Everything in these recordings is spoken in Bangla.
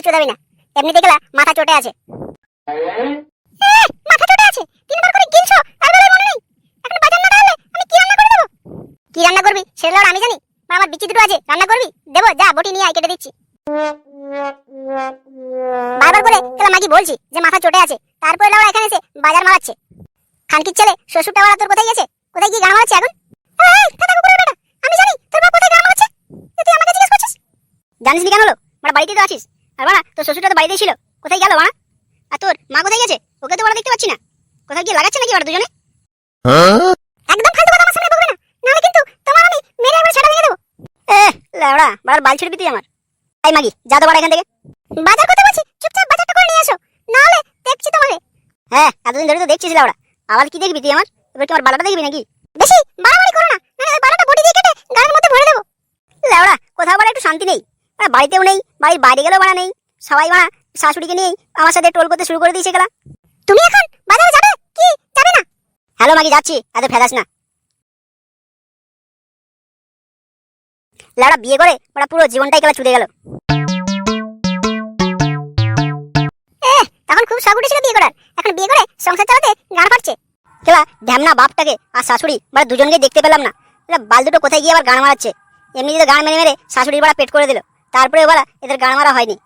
কিচ্ছু দেবে না। এমনি দেখলা মাথা চটে আছে। মাথা চটে আছে। তিনবার করে গিলছো, আর বলে মনে নেই। এখন বাজার না হলে আমি কি রান্না করে দেবো? কি রান্না করবি? সেটা আমি জানি। আমার বিচি দুটো আছে। রান্না করবি? দেবো, যা, বটি নিয়ে কেটে দিচ্ছি। বারবার করে তাহলে মাগি বলছি যে মাথা চটে আছে। তারপরে লাউড়া এখানে এসে বাজার মারাচ্ছে। খানকির ছেলে, শ্বশুরটা বাড়া তোর কোথায় গেছে? কোথায় গিয়ে গান মারাচ্ছে এখন? আমি জানি, তোর বাপ কোথায় গান মারাচ্ছে? তুই আমাকে জিজ্ঞেস করছিস? জানিস কেন হলো? মানে বাড়িতে তো আছিস। আর বাড়া তোর শ্বশুরটা তো বাড়িতেই ছিল। কোথায় গেল বাড়া আর তোর মা কোথায় গেছে? ওকে তো দেখতে পাচ্ছি না। কোথায় গিয়ে লাগাচ্ছে নাকি বাড়া দুজনে? একদম ফালতু কথা আমার সামনে বলবে না। কিন্তু তোমার আমি মেরে ছাড়া দেবো। এ বাল ছেড়ে তুই আমার। মাগি, যা তো বাড়া এখান থেকে। বাজার করতে চুপচাপ বাজারটা করে নিয়ে এসো নাহলে দেখছি হ্যাঁ এতদিন ধরে তো দেখছিস লেওড়া। আবার কি দেখবি তুই আমার? এবার কি আমার বালাটা দেখবি নাকি? বেশি বাড়াবাড়ি করো না। নাহলে ওই বডি দিয়ে কেটে গানের মধ্যে ভরে দেবো। লেওড়া, কোথাও বাড়া একটু শান্তি নেই। বাড়িতেও নেই বাড়ির বাইরে গেলেও বাড়া নেই। সবাই বাড়া শাশুড়িকে নিয়েই আমার সাথে টোল করতে শুরু করে দিয়েছে গেলা তুমি এখন বাজারে যাবে কি? যাবে না? হ্যালো মাগি, যাচ্ছি, এত ফেদাস না। লেওড়া বিয়ে করে ওরা পুরো জীবনটাই গেলা ছুটে গেল। তখন খুব শখ উঠেছিল বিয়ে করার। এখন বিয়ে করে সংসার চালাতে গান পাচ্ছে কেলা ঢ্যামনা বাপটাকে আর শাশুড়ি মানে দুজনকে দেখতে পেলাম না। বাল দুটো কোথায় গিয়ে আবার গান মারাচ্ছে? এমনি তো গান মেরে মেরে শাশুড়ির বাড়া পেট করে দিল। তারপরে বলা এদের গান মারা হয়নি।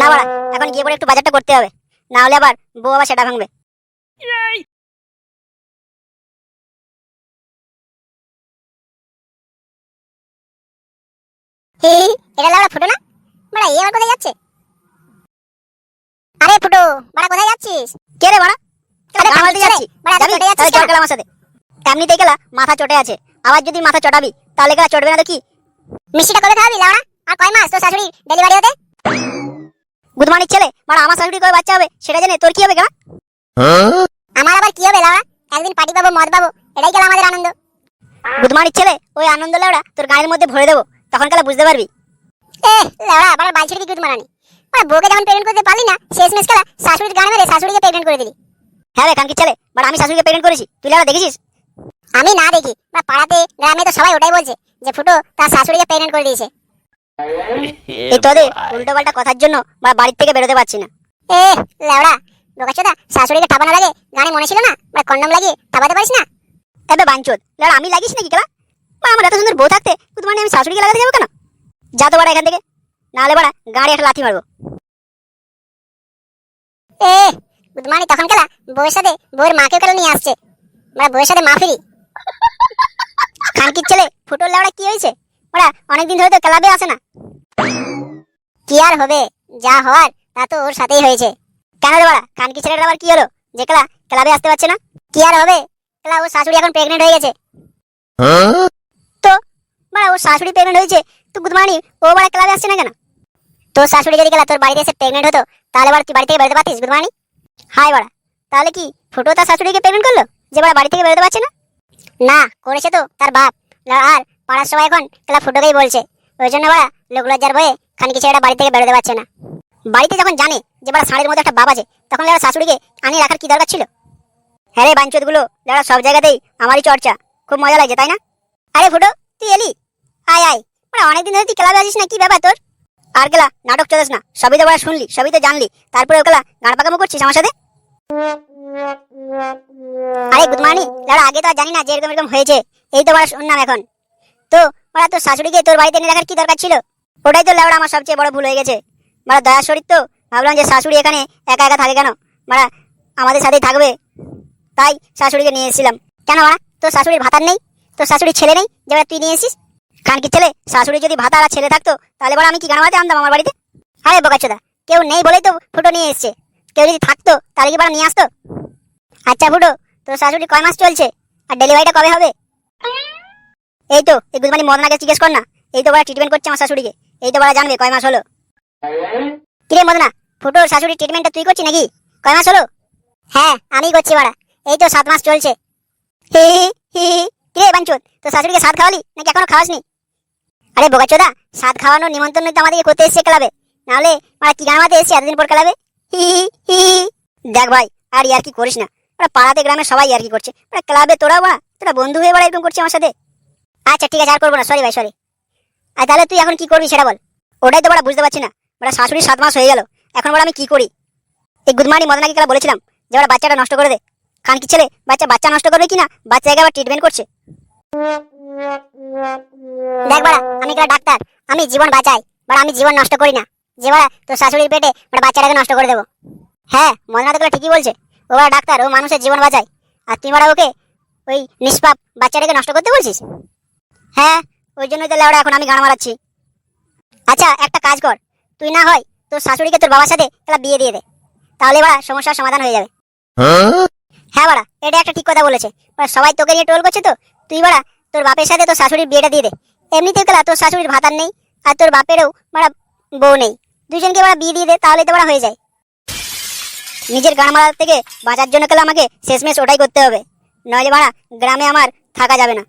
না বাড়া এখন গিয়ে পরে একটু বাজারটা করতে হবে। না হলে আবার বউ আবার সেটা ভাঙবে। এটা লাউড়া ফুটো না? বড়া এ আবার কোথায় যাচ্ছে? আরে ফুটো বড়া কোথায় যাচ্ছিস? কে রে বড়া? আরে গান যাচ্ছি। বড়া যাবি? চটে যাচ্ছিস তাহলে চল কেন? আমার সাথে। এমনিতেই গেলা মাথা চটে আছে। আবার যদি মাথা চটাবি তাহলে গেলা চটবে না তো কি? মিষ্টিটা কবে খাওয়াবি, লাউড়া? আর কয় মাস তোর শাশুড়ি ডেলিভারি হতে? গুদমানির ছেলে মানে আমার শাশুড়ি কবে বাচ্চা হবে, সেটা জেনে তোর কি হবে গা? আমার আবার কি হবে, লাউড়া? একদিন পার্টি পাবো, মদ পাবো, এটাই গেল আমাদের আনন্দ। গুদমানির ছেলে, ওই আনন্দ লাউড়া, তোর গায়ের মধ্যে ভরে দেবো, তখন গেলা বুঝতে পারবি। এ লাউড়া আবার বাল ছেড়ে গুদ মারানি? মানে বউকে যখন প্রেগনেন্ট করতে পারলি না শেষ মেশ খেলা, শাশুড়ির গান মেরে শাশুড়িকে প্রেগনেন্ট করে দিলি। হ্যাঁ রে, কানকি ছেলে বাট আমি শাশুড়িকে প্রেগনেন্ট করেছি, তুই লাউড়া দেখেছিস আমি না দেখি বা পাড়াতে, গ্রামে তো সবাই ওটাই বলছে যে ফুটো তার শাশুড়িকে প্রেগনেন্ট করে দিয়েছে। এই তোদের উল্টো পাল্টা কথার জন্য বা বাড়ির থেকে বেরোতে পারছি না। এ লেওড়া বোকাচোদা শাশুড়িকে ঠাপানো লাগে গানে মনে ছিল না? বা কন্ডম লাগিয়ে ঠাপাতে পারিস না? তবে বাঞ্চোদ লেওড়া আমি লাগিস নাকি কেলা বা আমার এত সুন্দর বউ থাকতে তুই মানে আমি শাশুড়িকে লাগাতে যাব কেন? যা তো বাড়া এখান থেকে। নাহলে বাড়া গাড়ি একটা লাথি মারবো। এ বুধমানি তখন কেলা বউয়ের সাথে বউয়ের মাকে কেন নিয়ে আসছে? মানে বউয়ের সাথে মা ফিরি। খানকির ছেলে, ফুটোর লেওড়া কি হয়েছে? ওরা অনেকদিন ধরে তো ক্লাবে আসে না। কি আর হবে? যা হওয়ার, তা তো ওর সাথেই হয়েছে। কেন রে বাড়া? কানকি ছেলেটার আবার কি হলো? যে ক্লা ক্লাবে আসতে পারছে না? কি আর হবে? ক্লা, ওর শাশুড়ি এখন প্রেগনেন্ট হয়ে গেছে। তো, বাড়া, ওর শাশুড়ি প্রেগনেন্ট হয়েছে, তো গুদমানি ও বাড়া ক্লাবে আসছে না কেন? তোর শাশুড়ি যদি গেলা, তোর বাড়িতে এসে প্রেগনেন্ট হতো, তাহলে বাড়া তুই বাড়ি থেকে বেরোতে পারতিস গুদমানি হাই বাড়া, তাহলে কি ফুটো তার শাশুড়িকে প্রেগনেন্ট করল? যে বাড়া বাড়ি থেকে বেরোতে পারছে না? না, করেছে তো তার বাপ। আর পাড়ার সবাই এখন ক্লাব ফুটোকেই বলছে। ওই জন্য বাড়া লোক লজ্জার ভয়ে খানকি ছেলেটা বাড়ি থেকে বেরোতে পারছে না। বাড়িতে যখন জানে যে বাড়া শাড়ির মধ্যে একটা বাপ আছে, তখন লেওড়া শাশুড়িকে আনিয়ে রাখার কি দরকার ছিল? হ্যাঁ রে বাঞ্চতগুলো লেওড়া সব জায়গাতেই আমারই চর্চা। খুব মজা লাগছে, তাই না? আরে ফুটো, তুই এলি? আয় আয়। মানে অনেকদিন ধরে তুই ক্লাবে আছিস না, কি ব্যাপার তোর? আর গেলা, নাটক চলিস না। সবই তো বড়া শুনলি, সবই তো জানলি। তারপরে ওগুলা গান পাকামো করছিস আমার সাথে? লেওড়া আগে তো আর জানি না যে এরকম এরকম হয়েছে। এই তো বড় শুনলাম এখন। তো ওরা তোর শাশুড়িকে তোর বাড়িতে এনে রাখার কি দরকার ছিল? ওটাই তো লেওড়া আমার সবচেয়ে বড় ভুল হয়ে গেছে। মারা দয়া শরীর তো, ভাবলাম যে শাশুড়ি এখানে একা একা থাকে কেন? মারা আমাদের সাথেই থাকবে। তাই শাশুড়িকে নিয়ে এসেছিলাম। কেন মারা? তোর শাশুড়ির ভাতার নেই? তোর শাশুড়ির ছেলে নেই? যে তুই নিয়ে এসিস খান কি ছেলে? শাশুড়ি যদি ভাতার আর ছেলে থাকতো, তাহলে বড় আমি কি গান আনতাম আমার বাড়িতে? আরে বোকাচোদা কেউ নেই বলেই তো ফুটো নিয়ে এসছে। কেউ যদি থাকতো, তাহলে কি বড় নিয়ে আসতো? আচ্ছা ফুটো তোর শাশুড়ি কয় মাস চলছে? আর ডেলিভারিটা কবে হবে? এই তো, এই গুদমানি মদনাকে জিজ্ঞেস কর না। এই তো বড় ট্রিটমেন্ট করছে আমার শাশুড়িকে। এই তো বড় জানবে কয় মাস হলো। কিরে মদনা, ফুটোর শাশুড়ির ট্রিটমেন্টটা তুই করছিস নাকি? কয় মাস হলো? হ্যাঁ আমি করছি বাড়া। এই তো সাত মাস চলছে। হি হি। কিরে বাঞ্চুত তোর শাশুড়িকে সাত খাওয়ালি? নাকি এখনও খাওয়াসনি? আরে বোকাচোদা সাত খাওয়ানোর নিমন্ত্রণ তো আমাদেরকে করতে এসছে ক্লাবে নাহলে মানে কি গানাতে এসছে এতদিন পর ক্লাবে হি হি। দেখ ভাই, আর ইয়ার কি করিস না। ওরা পাড়াতে গ্রামে সবাই ইয়ার কি করছে। ওরা ক্লাবে তোরা বা, তোরা বন্ধু হয়ে বড় এরকম করছে আমার সাথে? আচ্ছা ঠিক আছে, আর করব না সরি ভাই সরি আর তাহলে তুই এখন কি করবি সেটা বল। ওটাই তো বড়া বুঝতে পারছি না। বড়া শাশুড়ি সাত মাস হয়ে গেল। এখন বড়া আমি কি করি? এই গুদমানি মদনাকে কেলা বলেছিলাম যে, ওরা বাচ্চাটা নষ্ট করে দে। খান কি ছেলে, বাচ্চা বাচ্চা নষ্ট করবে কিনা বাচ্চাকে আবার ট্রিটমেন্ট করছে। দেখ বড়া, আমি কেলা ডাক্তার। আমি জীবন বাঁচাই। বড়া, আমি জীবন নষ্ট করি না। যে বড়া, তোর শাশুড়ির পেটে বড়া বাচ্চাটাকে নষ্ট করে দেবো। হ্যাঁ মদনা তো ঠিকই বলছে। বড়া ডাক্তার, ও মানুষের জীবন বাঁচায়। আর তুই বড়া ওকে ওই নিষ্পাপ বাচ্চাটাকে নষ্ট করতে বলছিস? হ্যাঁ ওই জন্যই তো লেওড়া এখন আমি গান মারাচ্ছি। আচ্ছা একটা কাজ কর। তুই না হয় তোর শাশুড়িকে তোর বাবার সাথে একটা বিয়ে দিয়ে দে। তাহলে বাড়া সমস্যার সমাধান হয়ে যাবে। হ্যাঁ বাড়া, এটা একটা ঠিক কথা বলেছে। সবাই তোকে নিয়ে টোল করছে তো? তুই বাড়া, তোর বাপের সাথে তোর শাশুড়ির বিয়েটা দিয়ে দে। এমনিতেও কেলা, তোর শাশুড়ির ভাতার নেই, আর তোর বাপেরও বাড়া বউ নেই। দুজনকে বাড়া বিয়ে দিয়ে দে, তাহলে তো বাড়া হয়ে যায়। নিজের গান মারার থেকে বাঁচার জন্য গেলে আমাকে শেষমেশ ওটাই করতে হবে। নইলে ভাড়া গ্রামে আমার থাকা যাবে না।